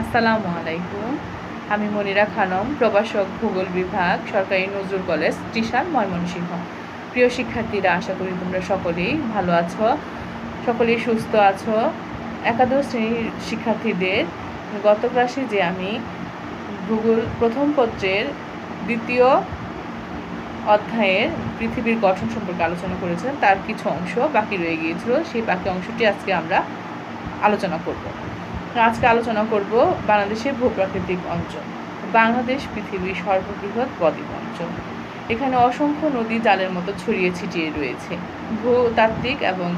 আসসালামু আলাইকুম। আমি মনিরা খানম, প্রভাষক ভূগোল বিভাগ, সরকারি নজরুল কলেজ টিশান ময়মনসিংহ। প্রিয় শিক্ষার্থীরা, আশা করি তোমরা সকলেই ভালো আছো, সকলেই সুস্থ আছো। একাদশ শ্রেণির শিক্ষার্থীদের গত ক্লাসে যে আমি ভূগোল প্রথম পত্রের দ্বিতীয় অধ্যায়ের পৃথিবীর গঠন সম্পর্কে আলোচনা করেছিলাম, তার কিছু অংশ বাকি রয়ে গিয়েছিল, সেই বাকি অংশটি আজকে আমরা আলোচনা করব। আজকে আলোচনা করব বাংলাদেশের ভূপ্রাকৃতিক অঞ্চল, বাংলাদেশ পৃথিবীর সর্ববৃহৎ বদ্বীপ অঞ্চল। এখানে অসংখ্য নদী জালের মতো ছড়িয়ে ছিটিয়ে রয়েছে। ভূতাত্ত্বিক এবং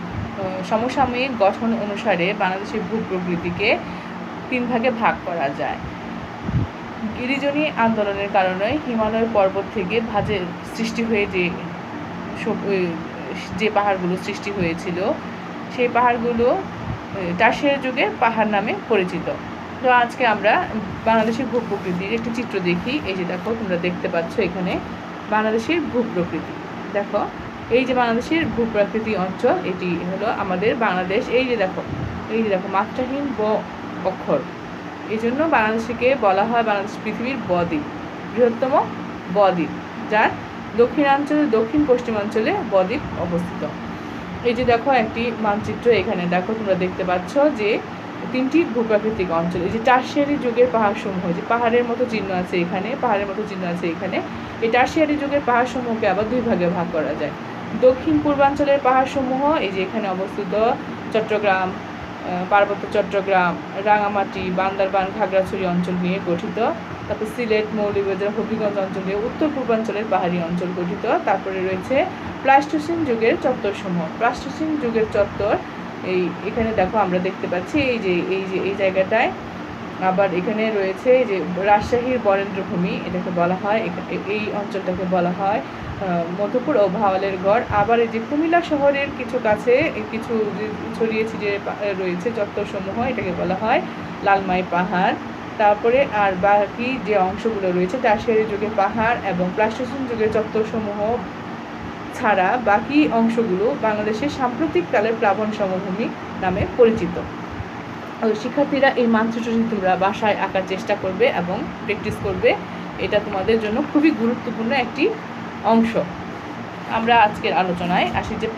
সমসাময়িক গঠন অনুসারে বাংলাদেশের ভূপ্রকৃতিকে তিন ভাগে ভাগ করা যায়। গিরিজনী আন্দোলনের কারণে হিমালয় পর্বত থেকে ভাজের সৃষ্টি হয়ে যে যে পাহাড়গুলো সৃষ্টি হয়েছিল, সেই পাহাড়গুলো টাসিয়ার যুগে পাহাড় নামে পরিচিত। তো আজকে আমরা বাংলাদেশের ভূপ্রকৃতির একটি চিত্র দেখি। এই যে দেখো, তোমরা দেখতে পাচ্ছ এখানে বাংলাদেশের ভূপ্রকৃতি দেখো, এই যে বাংলাদেশের ভূপ্রাকৃতি অঞ্চল, এটি হলো আমাদের বাংলাদেশ। এই যে দেখো, এই যে দেখো, মাত্রাহীন ব অক্ষর। এই জন্য বাংলাদেশকে বলা হয় বাংলাদেশ পৃথিবীর বদ্বীপ বৃহত্তম বদ্বীপ যার দক্ষিণাঞ্চলে দক্ষিণ পশ্চিমাঞ্চলে বদ্বীপ অবস্থিত। এই যে দেখো একটি মানচিত্র এখানে, দেখো তোমরা দেখতে পাচ্ছ যে তিনটি ভূপ্রাকৃতিক অঞ্চল, এই যে টার্সিয়ারি যুগের পাহাড় সমূহ যে পাহাড়ের মতো চিহ্ন আছে এখানে, পাহাড়ের মতো চিহ্ন আছে এখানে, এই টার্সিয়ারি যুগের পাহাড় সমূহকে আবার দুই ভাগে ভাগ করা যায়। দক্ষিণ পূর্বাঞ্চলের পাহাড় সমূহ এই যে এখানে অবস্থিত চট্টগ্রাম পার্বত্য চট্টগ্রাম, রাঙামাটি, বান্দরবান খাগড়াছড়ি অঞ্চল নিয়ে গঠিত। তারপর সিলেট, মৌলভীবাজার, হবিগঞ্জ অঞ্চলে, উত্তর পূর্বাঞ্চলের পাহাড়ি অঞ্চল গঠিত। তারপরে রয়েছে প্লাস্টোসিন যুগের চত্বরসমূহ। প্লাস্টোসিন যুগের চত্বর, এই এখানে দেখো আমরা দেখতে পাচ্ছি, এই যে এই যে, এই জায়গাটায় আবার এখানে রয়েছে যে রাজশাহীর বরেন্দ্রভূমি, এটাকে বলা হয় এই অঞ্চলটাকে বলা হয় মধুপুর ও ভাওয়ালের গড়। আবার এই যে কুমিল্লা শহরের কিছু কাছে কিছু ছড়িয়ে ছিটিয়ে রয়েছে চত্বরসমূহ, এটাকে বলা হয় লালমাই পাহাড়। তারপরে আর বাকি যে অংশগুলো রয়েছে টার্সিয়ারি যুগে পাহাড় এবং প্লাস্টোসিন যুগের চত্বরসমূহ ছাড়া বাকি অংশগুলো বাংলাদেশের সাম্প্রতিককালের প্লাবন সমভূমি নামে পরিচিত। শিক্ষার্থীরা এই মানচিত্রটি তোমরা বাসায় আঁকার চেষ্টা করবে এবং প্র্যাকটিস করবে। এটা তোমাদের জন্য খুবই গুরুত্বপূর্ণ একটি অংশ। আমরা আজকের আলোচনায় আসি যে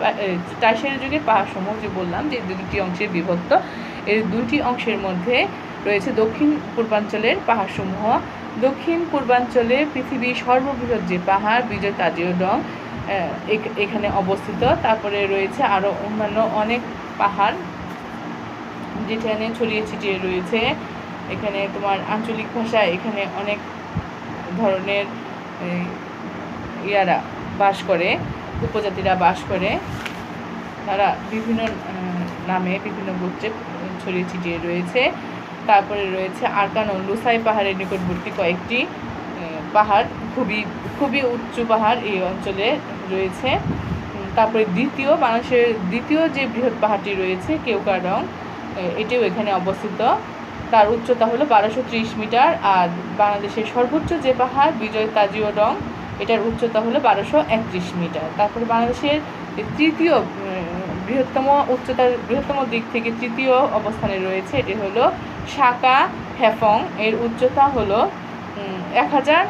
টাইসের যুগে পাহাড় সমূহ যে বললাম, যে দুটি অংশে বিভক্ত এই দুটি অংশের মধ্যে রয়েছে দক্ষিণ পূর্বাঞ্চলের পাহাড়সমূহ। দক্ষিণ পূর্বাঞ্চলে পৃথিবীর সর্ববৃহৎ যে পাহাড়, বিজয় তাজীয় ডং এখানে অবস্থিত। তারপরে রয়েছে আরও অন্যান্য অনেক পাহাড়, যেখানে ছড়িয়ে ছিটিয়ে রয়েছে। এখানে তোমার আঞ্চলিক ভাষায় এখানে অনেক ধরনের ইয়ারা বাস করে, উপজাতিরা বাস করে। তারা বিভিন্ন নামে বিভিন্ন গোত্রে ছড়িয়ে ছিটিয়ে রয়েছে। তারপরে রয়েছে আরকানো লুসাই পাহাড়ের নিকটবর্তী কয়েকটি পাহাড়, খুবই খুবই উঁচু পাহাড় এই অঞ্চলে রয়েছে। তারপরে দ্বিতীয়, বাংলাদেশের দ্বিতীয় যে বৃহৎ পাহাড়টি রয়েছে কেওকারং এটিও এখানে অবস্থিত। তার উচ্চতা হলো বারোশো ত্রিশ মিটার আর বাংলাদেশের সর্বোচ্চ যে পাহাড়, বিজয় তাজিও রং এটার উচ্চতা হলো বারোশো একত্রিশ মিটার। তারপরে বাংলাদেশের তৃতীয় বৃহত্তম উচ্চতার, বৃহত্তম দিক থেকে তৃতীয় অবস্থানে রয়েছে, এটি হলো শাকা হ্যাফং এর উচ্চতা হলো এক হাজার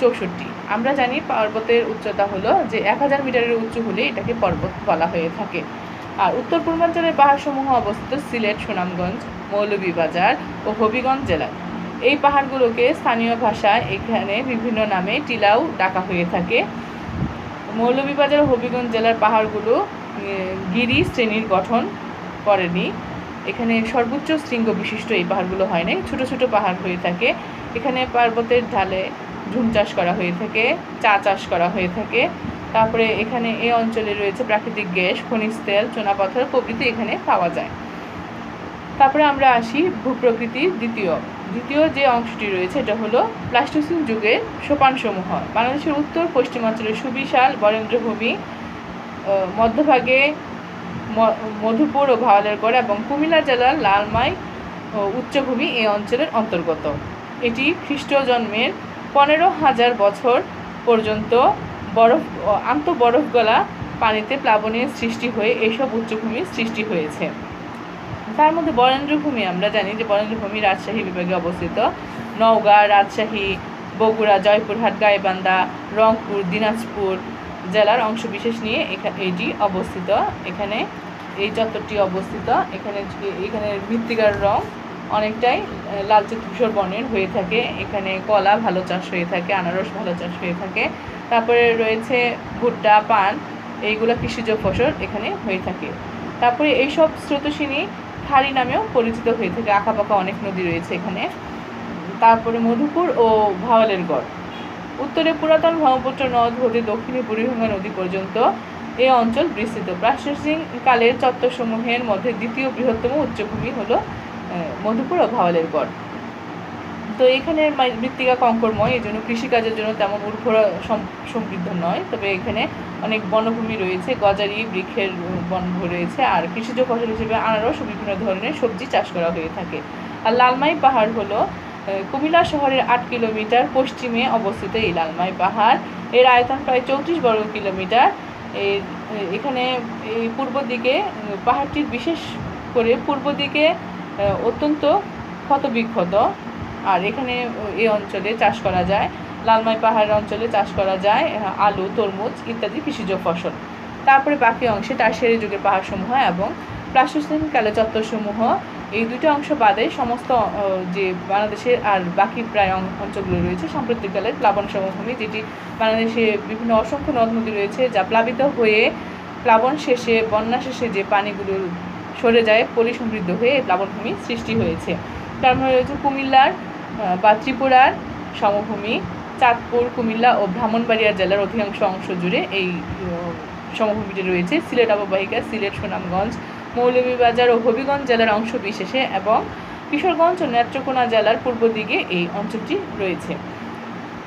চৌষট্টি। আমরা জানি পর্বতের উচ্চতা হলো যে এক হাজার মিটারের উচ্চ হলে এটাকে পর্বত বলা হয়ে থাকে। আর উত্তর পূর্বাঞ্চলের পাহাড়সমূহ অবস্থিত সিলেট, সুনামগঞ্জ, মৌলভীবাজার ও হবিগঞ্জ জেলায়। এই পাহাড়গুলোকে স্থানীয় ভাষায় এখানে বিভিন্ন নামে টিলাও ডাকা হয়ে থাকে। মৌলভীবাজার ও হবিগঞ্জ জেলার পাহাড়গুলো গিরি শ্রেণির গঠন করেনি। এখানে সর্বোচ্চ শৃঙ্গ বিশিষ্ট এই পাহাড়গুলো হয় নাই। ছোট ছোট পাহাড় হয়ে থাকে। এখানে পার্বতের ঢালে ঝুম চাষ করা হয়ে থাকে, চা চাষ করা হয়ে থাকে। তারপরে এখানে এই অঞ্চলে রয়েছে প্রাকৃতিক গ্যাস, খনিজ তেল চুনাপাথর প্রভৃতি এখানে পাওয়া যায়। তারপরে আমরা আসি ভূপ্রকৃতির দ্বিতীয়। দ্বিতীয় যে অংশটি রয়েছে, এটা হলো প্লাস্টোসিন যুগের সোপানসমূহ। বাংলাদেশের উত্তর পশ্চিমাঞ্চলের সুবিশাল বরেন্দ্রভূমি মধ্যভাগে মধুপুর ও গড় এবং কুমিল্লা জেলার লালমাই উচ্চভূমি এই অঞ্চলের অন্তর্গত। এটি খ্রিস্ট জন্মের পনেরো হাজার বছর পর্যন্ত বরফ আন্ত বরফ গলা পানিতে প্লাবনের সৃষ্টি হয়ে এইসব উচ্চভূমির সৃষ্টি হয়েছে। তার মধ্যে বরেন্দ্রভূমি, আমরা জানি যে বরেন্দ্রভূমি রাজশাহী বিভাগে অবস্থিত। নওগাঁ, রাজশাহী, বগুড়া, জয়পুরহাট, গাইবান্ধা, রংপুর, দিনাজপুর জেলার অংশ বিশেষ নিয়ে এটি অবস্থিত। এখানে এই চত্বরটি অবস্থিত। এখানে এখানে মৃত্তিকার রং অনেকটাই লালচে ধূসর বর্ণের হয়ে থাকে। এখানে কলা ভালো চাষ হয়ে থাকে, আনারস ভালো চাষ হয়ে থাকে। তারপরে রয়েছে ভুট্টা, পান, এইগুলো কৃষিজ ফসল এখানে হয়ে থাকে। তারপরে এইসব স্রোতস্বিনী খাড়ি নামেও পরিচিত হয়ে থাকে। আঁকাপাকা অনেক নদী রয়েছে এখানে। তারপরে মধুপুর ও ভাওয়ালের গড়। উত্তরে পুরাতন ব্রহ্মপুত্র নদ হতে দক্ষিণে বুড়িগঙ্গা নদী পর্যন্ত এই অঞ্চল বিস্তৃত। প্রাচীন কালের চত্বরসমূহের মধ্যে দ্বিতীয় বৃহত্তম উচ্চভূমি হলো মধুপুর ও ভাওয়ালের গড়। তো এখানের মা- মৃত্তিকা কঙ্করময় এই জন্য কৃষিকাজের জন্য তেমন উর্বর সম- সমৃদ্ধ নয়। তবে এখানে অনেক বনভূমি রয়েছে গজারি বৃক্ষের উম, বন রয়েছে আর কৃষিজ ফসল হিসেবে আনারস বিভিন্ন ধরনের সবজি চাষ করা হয়ে থাকে। আর লালমাই পাহাড় হলো কুমিল্লা শহরের আট কিলোমিটার পশ্চিমে অবস্থিত এই লালমাই পাহাড়। এর আয়তন প্রায় চৌত্রিশ বর্গ কিলোমিটার। এখানে এই পূর্ব দিকে, পাহাড়টির বিশেষ করে পূর্ব দিকে অত্যন্ত ক্ষতবিক্ষত। আর এখানে এই অঞ্চলে চাষ করা যায়, লালমাই পাহাড় অঞ্চলে চাষ করা যায়, আলু, তরমুজ ইত্যাদি কৃষিজ ফসল। তারপরে বাকি অংশে টার্সিয়ারি যুগের পাহাড়সমূহ এবং প্রাচীনকালে চত্বরসমূহ এই দুটো অংশ বাদে সমস্ত যে বাংলাদেশের আর বাকি প্রায় অঞ্চলগুলো রয়েছে সাম্প্রতিককালের প্লাবন সমভূমি, যেটি বাংলাদেশে বিভিন্ন অসংখ্য নদ নদী রয়েছে, যা প্লাবিত হয়ে প্লাবন শেষে, বন্যা শেষে যে পানিগুলো সরে যায়, পলি সমৃদ্ধ হয়ে প্লাবনভূমি সৃষ্টি হয়েছে। তার মধ্যে রয়েছে কুমিল্লার বা ত্রিপুরার সমভূমি, চাঁদপুর, কুমিল্লা ও ব্রাহ্মণবাড়িয়া জেলার অধিকাংশ অংশ জুড়ে এই সমভূমিটি রয়েছে। সিলেট অববাহিকা সিলেট সুনামগঞ্জ মৌলভীবাজার ও হবিগঞ্জ জেলার অংশ বিশেষে এবং কিশোরগঞ্জ ও নেত্রকোনা জেলার পূর্ব দিকে এই অঞ্চলটি রয়েছে।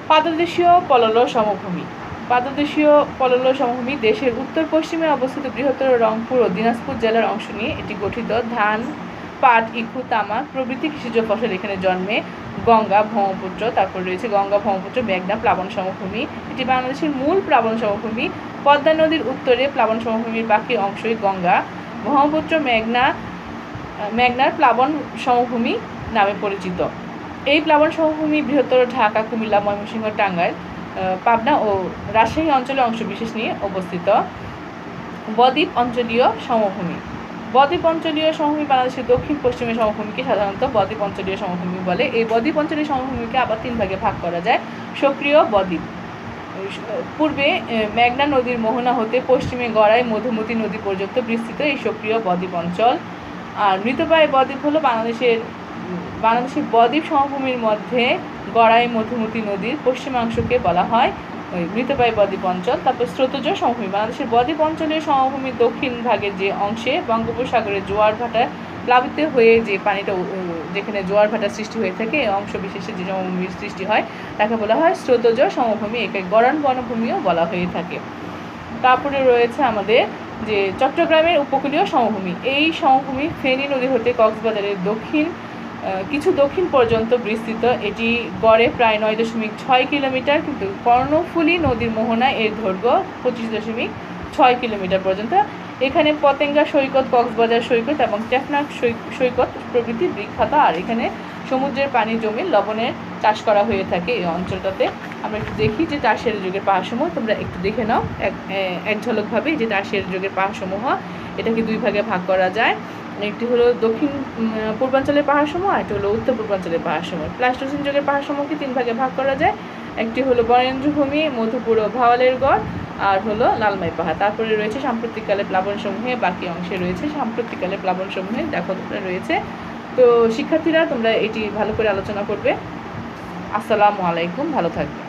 পাদদেশীয় পলল সমভূমি। পাদদেশীয় পলল সমভূমি দেশের উত্তর পশ্চিমে অবস্থিত বৃহত্তর রংপুর ও দিনাজপুর জেলার অংশ নিয়ে এটি গঠিত। ধান, পাট ইক্ষু তামাক প্রভৃতি কৃষিজ ফসল এখানে জন্মে। গঙ্গা ব্রহ্মপুত্র, তারপর রয়েছে গঙ্গা ব্রহ্মপুত্র, মেঘনা প্লাবন সমভূমি। এটি বাংলাদেশের মূল প্লাবন সমভূমি। পদ্মা নদীর উত্তরে প্লাবন সমভূমির বাকি অংশই গঙ্গা। ব্রহ্মপুত্র মেঘনা মেঘনার প্লাবন সমভূমি নামে পরিচিত। এই প্লাবন সমভূমি বৃহত্তর ঢাকা, কুমিল্লা, ময়মনসিংহ, টাঙ্গাইল পাবনা ও রাজশাহী অঞ্চলের অংশ বিশেষ নিয়ে অবস্থিত। বদ্বীপ অঞ্চলীয় সমভূমি। বদ্বীপ অঞ্চলীয় সমভূমি বাংলাদেশের দক্ষিণ পশ্চিমে সমভূমিকে সাধারণত বদ্বীপ অঞ্চলীয় সমভূমি বলে। এই বদ্বীপ অঞ্চলীয় সমভূমিকে আবার তিন ভাগে ভাগ করা যায়। সক্রিয় বদ্বীপ। পূর্বে মেঘনা নদীর মোহনা হতে পশ্চিমে গড়াই মধুমতি নদী পর্যন্ত বিস্তৃত এই সক্রিয় বদ্বীপ অঞ্চল। আর মৃতপ্রায় বদ্বীপ হলো বাংলাদেশের বাংলাদেশের বদ্বীপ সমভূমির মধ্যে গড়াই মধুমতি নদীর পশ্চিমাংশকে বলা হয়। ওই মৃতপ্রায় বদ্বীপ অঞ্চল, তারপর স্রোতজ সমভূমি। বাংলাদেশের বদ্বীপ অঞ্চলের সমভূমির দক্ষিণ ভাগের যে অংশে বঙ্গোপসাগরের জোয়ার ভাটা প্লাবিত হয়ে যে পানিটা যেখানে জোয়ার ভাটার সৃষ্টি হয়ে থাকে অংশ বিশেষে যে সমভূমির সৃষ্টি হয়, তাকে বলা হয় স্রোতজ সমভূমি, একে গড়ান বনভূমিও বলা হয়ে থাকে। তারপরে রয়েছে আমাদের যে চট্টগ্রামের উপকূলীয় সমভূমি। এই সমভূমি ফেনী নদী হতে কক্সবাজারের দক্ষিণ কিছু দক্ষিণ পর্যন্ত বিস্তৃত। এটি গড়ে প্রায় নয় দশমিক ছয় কিলোমিটার, কিন্তু কর্ণফুলী নদীর মোহনায় এর দৈর্ঘ্য পঁচিশ দশমিক ছয় কিলোমিটার পর্যন্ত। এখানে পতেঙ্গা সৈকত, কক্সবাজার সৈকত এবং টেকনাফ সৈ- সৈকত প্রভৃতি বিখ্যাত। আর এখানে সমুদ্রের পানি জমি লবণের চাষ করা হয়ে থাকে এই অঞ্চলটাতে। আমরা একটু দেখি যে টার্সিয়ারি যুগের পাহাড়সমূহ। তোমরা একটু দেখে নাও। এক ঝলকভাবে যে টার্সিয়ারি যুগের পাহাড়সমূহ, এটাকে দুই ভাগে ভাগ করা যায়। একটি হলো দক্ষিণ পূর্বাঞ্চলের পাহাড়সমূহ, আর একটি হলো উত্তর পূর্বাঞ্চলের পাহাড়সমূহ। প্লাস্টোসিন যুগের পাহাড়সমূহকে তিন ভাগে ভাগ করা যায়। একটি হলো বরেন্দ্রভূমি, মধুপুর ও ভাওয়ালের গড়। আর হলো লালমাই পাহাড়। তারপরে রয়েছে সাম্প্রতিককালে প্লাবনসমূহে, বাকি অংশে রয়েছে সাম্প্রতিককালে প্লাবনসমূহে। দেখো, তোমরা রয়েছে। তো শিক্ষার্থীরা, তোমরা এটি ভালো করে আলোচনা করবে। আসসালামু আলাইকুম, ভালো থাকবে।